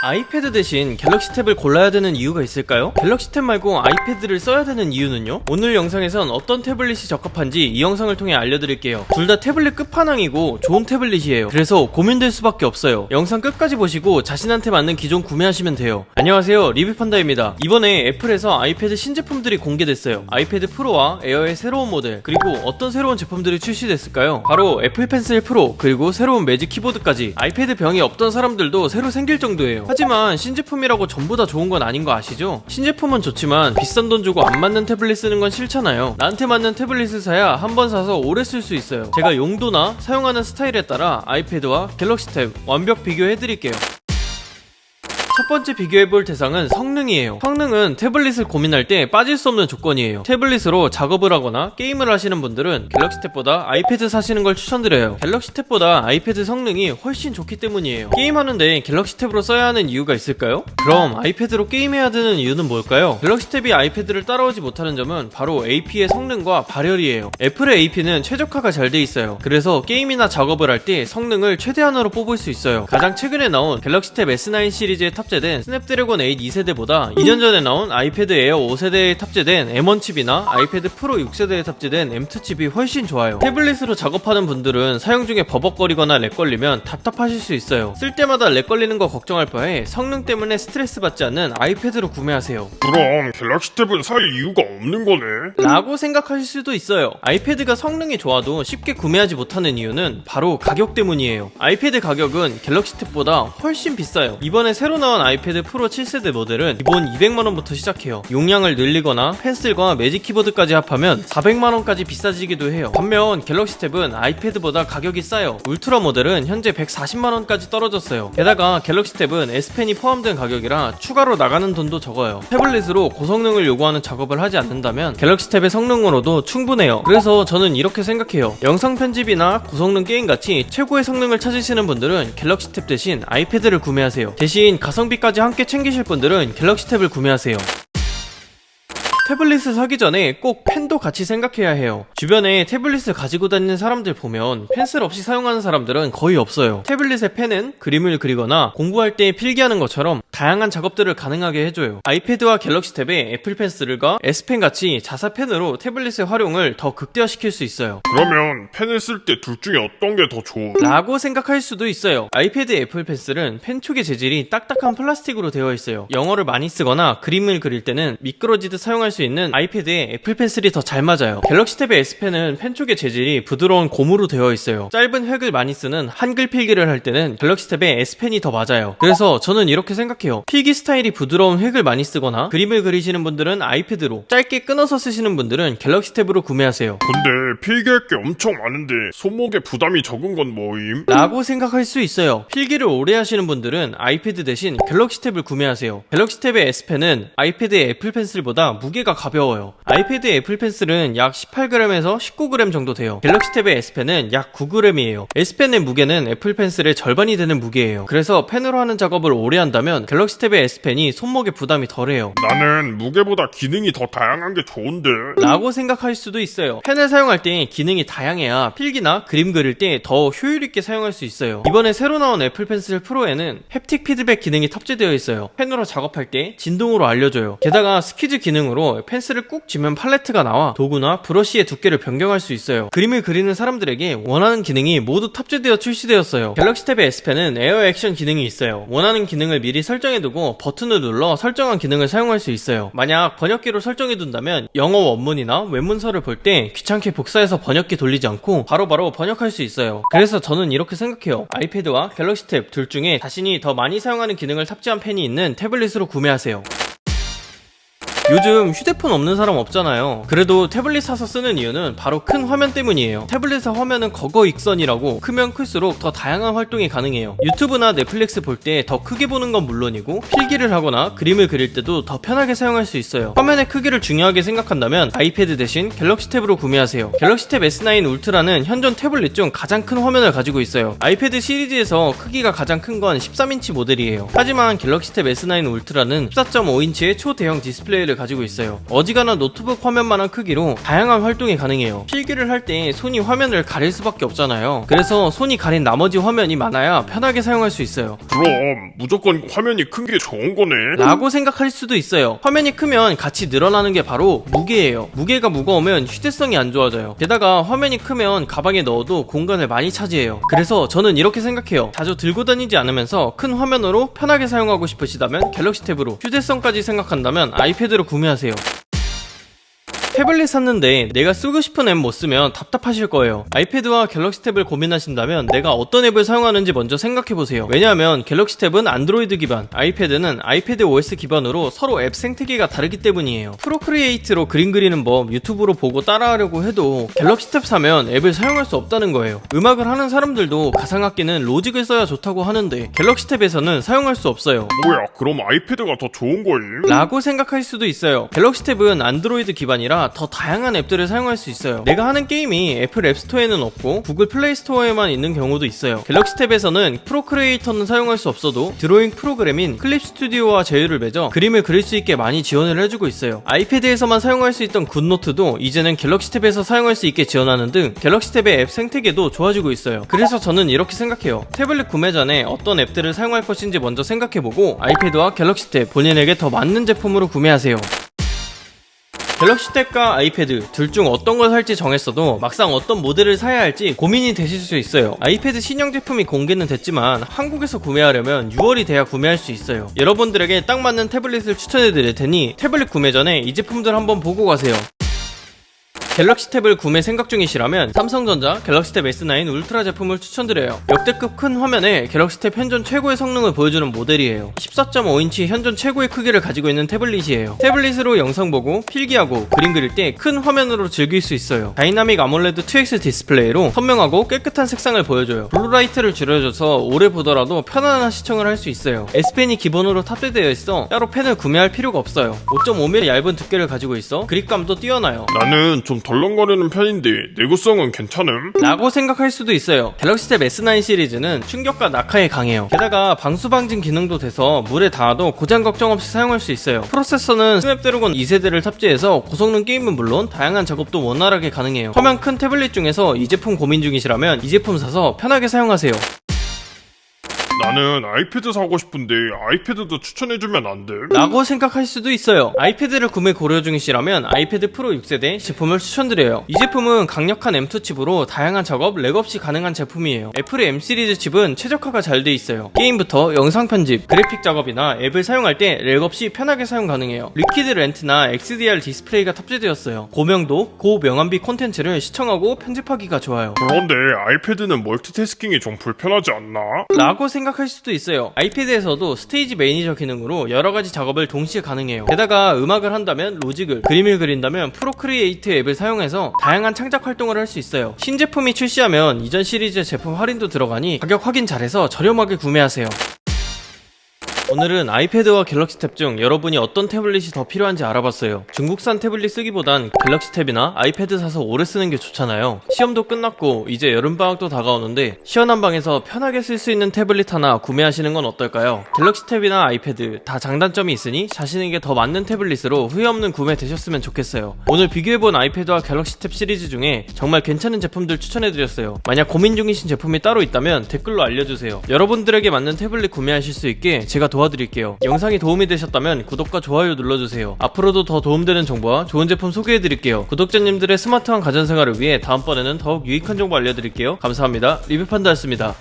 아이패드 대신 갤럭시 탭을 골라야 되는 이유가 있을까요? 갤럭시 탭 말고 아이패드를 써야 되는 이유는요? 오늘 영상에선 어떤 태블릿이 적합한지 이 영상을 통해 알려드릴게요. 둘 다 태블릿 끝판왕이고 좋은 태블릿이에요. 그래서 고민될 수밖에 없어요. 영상 끝까지 보시고 자신한테 맞는 기종 구매하시면 돼요. 안녕하세요. 리뷰판다입니다. 이번에 애플에서 아이패드 신제품들이 공개됐어요. 아이패드 프로와 에어의 새로운 모델, 그리고 어떤 새로운 제품들이 출시됐을까요? 바로 애플 펜슬 프로, 그리고 새로운 매직 키보드까지 아이패드 병이 없던 사람들도 새로 생길 정도예요. 하지만 신제품이라고 전부 다 좋은 건 아닌 거 아시죠? 신제품은 좋지만 비싼 돈 주고 안 맞는 태블릿 쓰는 건 싫잖아요. 나한테 맞는 태블릿을 사야 한 번 사서 오래 쓸 수 있어요. 제가 용도나 사용하는 스타일에 따라 아이패드와 갤럭시 탭 완벽 비교해드릴게요. 첫 번째 비교해볼 대상은 성능이에요. 성능은 태블릿을 고민할 때 빠질 수 없는 조건이에요. 태블릿으로 작업을 하거나 게임을 하시는 분들은 갤럭시 탭보다 아이패드 사시는 걸 추천드려요. 갤럭시 탭보다 아이패드 성능이 훨씬 좋기 때문이에요. 게임하는데 갤럭시 탭으로 써야 하는 이유가 있을까요? 그럼 아이패드로 게임해야 되는 이유는 뭘까요? 갤럭시 탭이 아이패드를 따라오지 못하는 점은 바로 AP의 성능과 발열이에요. 애플의 AP는 최적화가 잘 돼 있어요. 그래서 게임이나 작업을 할 때 성능을 최대한으로 뽑을 수 있어요. 가장 최근에 나온 갤럭시 탭 S9 시리즈에 탑 재된 스냅드래곤 8 2세대보다 2년 전에 나온 아이패드 에어 5세대에 탑재된 M1 칩이나 아이패드 프로 6세대에 탑재된 M2 칩이 훨씬 좋아요. 태블릿으로 작업하는 분들은 사용 중에 버벅거리거나 렉 걸리면 답답하실 수 있어요. 쓸 때마다 렉 걸리는 거 걱정할 바에 성능 때문에 스트레스 받지 않는 아이패드로 구매하세요. 그럼 갤럭시 탭은 살 이유가 없는 거네. 라고 생각하실 수도 있어요. 아이패드가 성능이 좋아도 쉽게 구매하지 못하는 이유는 바로 가격 때문이에요. 아이패드 가격은 갤럭시 탭보다 훨씬 비싸요. 이번에 새로 나온 아이패드 프로 7세대 모델은 기본 200만원부터 시작해요. 용량을 늘리거나 펜슬과 매직 키보드까지 합하면 400만원까지 비싸지기도 해요. 반면 갤럭시 탭은 아이패드보다 가격이 싸요. 울트라 모델은 현재 140만원까지 떨어졌어요. 게다가 갤럭시 탭은 S펜이 포함된 가격이라 추가로 나가는 돈도 적어요. 태블릿으로 고성능을 요구하는 작업을 하지 않는다면 갤럭시 탭의 성능으로도 충분해요. 그래서 저는 이렇게 생각해요. 영상 편집이나 고성능 게임 같이 최고의 성능을 찾으시는 분들은 갤럭시 탭 대신 아이패드를 구매하세요. 대신 가성비 까지 함께 챙기실 분들은 갤럭시 탭을 구매하세요. 태블릿을 사기 전에 꼭 펜도 같이 생각해야 해요. 주변에 태블릿을 가지고 다니는 사람들 보면 펜슬 없이 사용하는 사람들은 거의 없어요. 태블릿의 펜은 그림을 그리거나 공부할 때 필기하는 것처럼 다양한 작업들을 가능하게 해줘요. 아이패드와 갤럭시 탭의 애플 펜슬과 S펜 같이 자사 펜으로 태블릿의 활용을 더 극대화시킬 수 있어요. 그러면 펜을 쓸 때 둘 중에 어떤 게 더 좋아? 라고 생각할 수도 있어요. 아이패드 애플 펜슬은 펜 촉의 재질이 딱딱한 플라스틱으로 되어 있어요. 영어를 많이 쓰거나 그림을 그릴 때는 미끄러지듯 사용할 수 있는 아이패드에 애플 펜슬이 더 잘 맞아요. 갤럭시 탭의 S펜은 펜 촉의 재질이 부드러운 고무로 되어 있어요. 짧은 획을 많이 쓰는 한글 필기를 할 때는 갤럭시 탭의 S펜이 더 맞아요. 그래서 저는 이렇게 생각해요. 필기 스타일이 부드러운 획을 많이 쓰거나 그림을 그리시는 분들은 아이패드로 짧게 끊어서 쓰시는 분들은 갤럭시 탭으로 구매하세요. 근데 필기할 게 엄청 많은데 손목에 부담이 적은 건 뭐임? 라고 생각할 수 있어요. 필기를 오래 하시는 분들은 아이패드 대신 갤럭시 탭을 구매하세요. 갤럭시 탭의 S펜은 아이패드의 애플 펜슬보다 무게가 가벼워요. 아이패드의 애플 펜슬은 약 18g에서 19g 정도 돼요. 갤럭시 탭의 S펜은 약 9g이에요. S펜의 무게는 애플 펜슬의 절반이 되는 무게예요. 그래서 펜으로 하는 작업을 오래 한다면 갤럭시 탭의 S펜이 손목에 부담이 덜해요. 나는 무게보다 기능이 더 다양한 게 좋은데. 라고 생각할 수도 있어요. 펜을 사용할 때 기능이 다양해야 필기나 그림 그릴 때 더 효율 있게 사용할 수 있어요. 이번에 새로 나온 애플 펜슬 프로에는 햅틱 피드백 기능이 탑재되어 있어요. 펜으로 작업할 때 진동으로 알려줘요. 게다가 스키즈 기능으로 펜슬을 꾹 쥐면 팔레트가 나와 도구나 브러쉬의 두께를 변경할 수 있어요. 그림을 그리는 사람들에게 원하는 기능이 모두 탑재되어 출시되었어요. 갤럭시 탭의 S펜은 에어 액션 기능이 있어요. 원하는 기능을 미리 설정해두고 버튼을 눌러 설정한 기능을 사용할 수 있어요. 만약 번역기로 설정해둔다면 영어 원문이나 웹문서를 볼 때 귀찮게 복사해서 번역기 돌리지 않고 바로바로 번역할 수 있어요. 그래서 저는 이렇게 생각해요. 아이패드와 갤럭시 탭 둘 중에 자신이 더 많이 사용하는 기능을 탑재한 펜이 있는 태블릿으로 구매하세요. 요즘 휴대폰 없는 사람 없잖아요. 그래도 태블릿 사서 쓰는 이유는 바로 큰 화면 때문이에요. 태블릿의 화면은 거거 익선이라고 크면 클수록 더 다양한 활동이 가능해요. 유튜브나 넷플릭스 볼 때 더 크게 보는 건 물론이고 필기를 하거나 그림을 그릴 때도 더 편하게 사용할 수 있어요. 화면의 크기를 중요하게 생각한다면 아이패드 대신 갤럭시 탭으로 구매하세요. 갤럭시 탭 S9 울트라는 현존 태블릿 중 가장 큰 화면을 가지고 있어요. 아이패드 시리즈에서 크기가 가장 큰 건 13인치 모델이에요. 하지만 갤럭시 탭 S9 울트라는 14.5인치의 초대형 디스플레이를 가지고 있어요. 어지간한 노트북 화면만한 크기로 다양한 활동이 가능해요. 필기를 할 때 손이 화면을 가릴 수밖에 없잖아요. 그래서 손이 가린 나머지 화면이 많아야 편하게 사용할 수 있어요. 그럼 무조건 화면이 큰 게 좋은 거네. 라고 생각할 수도 있어요. 화면이 크면 같이 늘어나는 게 바로 무게예요. 무게가 무거우면 휴대성이 안 좋아져요. 게다가 화면이 크면 가방에 넣어도 공간을 많이 차지해요. 그래서 저는 이렇게 생각해요. 자주 들고 다니지 않으면서 큰 화면으로 편하게 사용하고 싶으시다면 갤럭시 탭으로 휴대성까지 생각한다면 아이패드로 구매하세요. 태블릿 샀는데 내가 쓰고 싶은 앱 못 쓰면 답답하실 거예요. 아이패드와 갤럭시 탭을 고민하신다면 내가 어떤 앱을 사용하는지 먼저 생각해 보세요. 왜냐하면 갤럭시 탭은 안드로이드 기반, 아이패드는 아이패드 OS 기반으로 서로 앱 생태계가 다르기 때문이에요. 프로크리에이트로 그림 그리는 법 유튜브로 보고 따라하려고 해도 갤럭시 탭 사면 앱을 사용할 수 없다는 거예요. 음악을 하는 사람들도 가상악기는 로직을 써야 좋다고 하는데 갤럭시 탭에서는 사용할 수 없어요. 뭐야, 그럼 아이패드가 더 좋은 거임? 라고 생각할 수도 있어요. 갤럭시 탭은 안드로이드 기반이라 더 다양한 앱들을 사용할 수 있어요. 내가 하는 게임이 애플 앱스토어에는 없고 구글 플레이 스토어에만 있는 경우도 있어요. 갤럭시 탭에서는 프로크리에이터는 사용할 수 없어도 드로잉 프로그램인 클립 스튜디오와 제휴를 맺어 그림을 그릴 수 있게 많이 지원을 해주고 있어요. 아이패드에서만 사용할 수 있던 굿노트도 이제는 갤럭시 탭에서 사용할 수 있게 지원하는 등 갤럭시 탭의 앱 생태계도 좋아지고 있어요. 그래서 저는 이렇게 생각해요. 태블릿 구매 전에 어떤 앱들을 사용할 것인지 먼저 생각해보고 아이패드와 갤럭시 탭 본인에게 더 맞는 제품으로 구매하세요. 갤럭시 탭과 아이패드 둘 중 어떤 걸 살지 정했어도 막상 어떤 모델을 사야 할지 고민이 되실 수 있어요. 아이패드 신형 제품이 공개는 됐지만 한국에서 구매하려면 6월이 돼야 구매할 수 있어요. 여러분들에게 딱 맞는 태블릿을 추천해 드릴 테니 태블릿 구매 전에 이 제품들 한번 보고 가세요. 갤럭시 탭을 구매 생각 중이시라면 삼성전자 갤럭시 탭 S9 울트라 제품을 추천드려요. 역대급 큰 화면에 갤럭시 탭 현존 최고의 성능을 보여주는 모델이에요. 14.5인치 현존 최고의 크기를 가지고 있는 태블릿이에요. 태블릿으로 영상 보고 필기하고 그림 그릴 때 큰 화면으로 즐길 수 있어요. 다이나믹 아몰레드 2X 디스플레이로 선명하고 깨끗한 색상을 보여줘요. 블루라이트를 줄여줘서 오래 보더라도 편안한 시청을 할 수 있어요. S펜이 기본으로 탑재되어 있어 따로 펜을 구매할 필요가 없어요. 5.5mm 얇은 두께를 가지고 있어 그립감도 뛰어나요. 나는 좀 덜렁거리는 편인데 내구성은 괜찮음? 라고 생각할 수도 있어요. 갤럭시 탭 S9 시리즈는 충격과 낙하에 강해요. 게다가 방수 방진 기능도 돼서 물에 닿아도 고장 걱정 없이 사용할 수 있어요. 프로세서는 스냅드래곤 2세대를 탑재해서 고성능 게임은 물론 다양한 작업도 원활하게 가능해요. 화면 큰 태블릿 중에서 이 제품 고민 중이시라면 이 제품 사서 편하게 사용하세요. 나는 아이패드 사고 싶은데 아이패드도 추천해주면 안 돼? 라고 생각할 수도 있어요. 아이패드를 구매 고려 중이시라면 아이패드 프로 6세대 제품을 추천드려요. 이 제품은 강력한 M2 칩으로 다양한 작업 렉 없이 가능한 제품이에요. 애플의 M 시리즈 칩은 최적화가 잘 돼 있어요. 게임부터 영상 편집, 그래픽 작업이나 앱을 사용할 때 렉 없이 편하게 사용 가능해요. 리퀴드 렌트나 XDR 디스플레이가 탑재되었어요. 고명도, 고명암비 콘텐츠를 시청하고 편집하기가 좋아요. 그런데 아이패드는 멀티태스킹이 좀 불편하지 않나? 라고 생각 할 수도 있어요. 아이패드에서도 스테이지 매니저 기능으로 여러 가지 작업을 동시에 가능해요. 게다가 음악을 한다면 로직을, 그림을 그린다면 프로크리에이트 앱을 사용해서 다양한 창작 활동을 할 수 있어요. 신제품이 출시하면 이전 시리즈 제품 할인도 들어가니 가격 확인 잘해서 저렴하게 구매하세요. 오늘은 아이패드와 갤럭시 탭 중 여러분이 어떤 태블릿이 더 필요한지 알아봤어요. 중국산 태블릿 쓰기보단 갤럭시 탭이나 아이패드 사서 오래 쓰는 게 좋잖아요. 시험도 끝났고 이제 여름방학도 다가오는데 시원한 방에서 편하게 쓸 수 있는 태블릿 하나 구매하시는 건 어떨까요? 갤럭시 탭이나 아이패드 다 장단점이 있으니 자신에게 더 맞는 태블릿으로 후회 없는 구매 되셨으면 좋겠어요. 오늘 비교해본 아이패드와 갤럭시 탭 시리즈 중에 정말 괜찮은 제품들 추천해드렸어요. 만약 고민 중이신 제품이 따로 있다면 댓글로 알려주세요. 여러분들에게 맞는 태블릿 구매하실 수 있게 제가 도와드릴게요. 영상이 도움이 되셨다면 구독과 좋아요 눌러주세요. 앞으로도 더 도움되는 정보와 좋은 제품 소개해드릴게요. 구독자님들의 스마트한 가전생활을 위해 다음번에는 더욱 유익한 정보 알려드릴게요. 감사합니다. 리뷰판다였습니다.